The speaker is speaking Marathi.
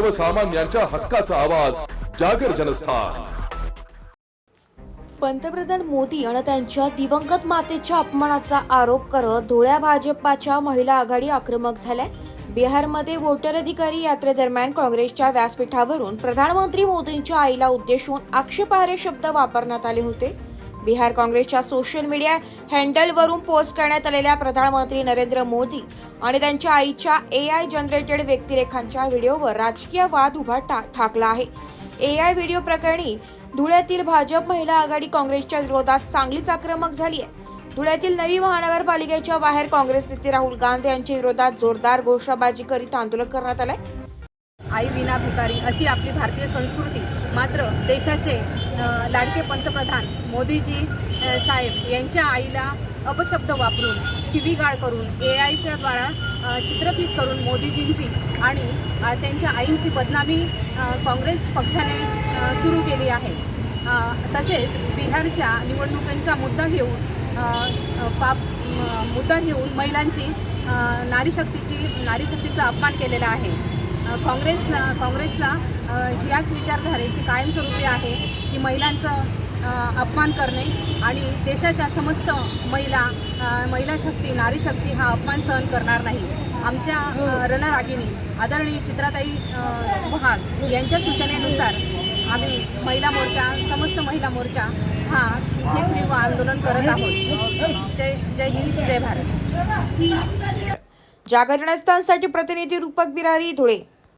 सर्वसामान्यांच्या हक्काचा आवाज जागर जनस्थान. पंतप्रधान मोदी आणि त्यांच्या दिवंगत मातेच्या अपमानाचा आरोप करत धुळ्या भाजपाच्या महिला आघाडी आक्रमक झाल्या. बिहारमध्ये वोटर अधिकारी यात्रेदरम्यान काँग्रेसच्या व्यासपीठावरून प्रधानमंत्री मोदींच्या आईला उद्देशून आक्षेपार्ह शब्द वापरण्यात आले होते. बिहार काँग्रेसच्या सोशल मीडिया हँडलवरून पोस्ट करण्यात आलेल्या प्रधानमंत्री नरेंद्र मोदी आणि त्यांच्या आईच्या ए आय जनरेटेड व्यक्तिरेखांच्या व्हिडिओवर राजकीय वाद उभा टा- ठाकला आहे. ए आय व्हिडिओ प्रकरणी धुळ्यातील भाजप महिला आघाडी काँग्रेसच्या विरोधात चांगलीच आक्रमक झाली आहे. धुळ्यातील नवी महानगरपालिकेच्या बाहेर काँग्रेस नेते राहुल गांधी यांच्या विरोधात जोरदार घोषणाबाजी करीत आंदोलन करण्यात आलंय. आई विना भिकारी अशी आपली भारतीय संस्कृती. मात्र देशाचे लाडके पंतप्रधान मोदीजी साहेब यांच्या आईला अपशब्द वापरून शिवीगाळ करून ए आयच्या द्वारा चित्रफित करून मोदीजींची आणि त्यांच्या आईंची बदनामी काँग्रेस पक्षाने सुरू केली आहे. तसेच बिहारच्या निवडणुकांचा मुद्दा घेऊन पाप मुद्दा घेऊन महिलांची नारीशक्तीची नारीशक्तीचा अपमान केलेला आहे. काँग्रेसला काँग्रेसला याच विचारधारेची कायमस्वरूपी आहे की महिलांचं अपमान करणे आणि देशाच्या समस्त महिला महिला शक्ती नारी शक्ती हा अपमान सहन करणार नाही. आमच्या अ, रणरागिणी आदरणीय चित्राताई महाग यांच्या सूचनेनुसार आम्ही महिला मोर्चा समस्त महिला मोर्चा हा हे तीव्र आंदोलन करत आहोत. जय जय हिंद जय भारत. जागरणस्थानसाठी प्रतिनिधी रूपक बिरारी धुळे.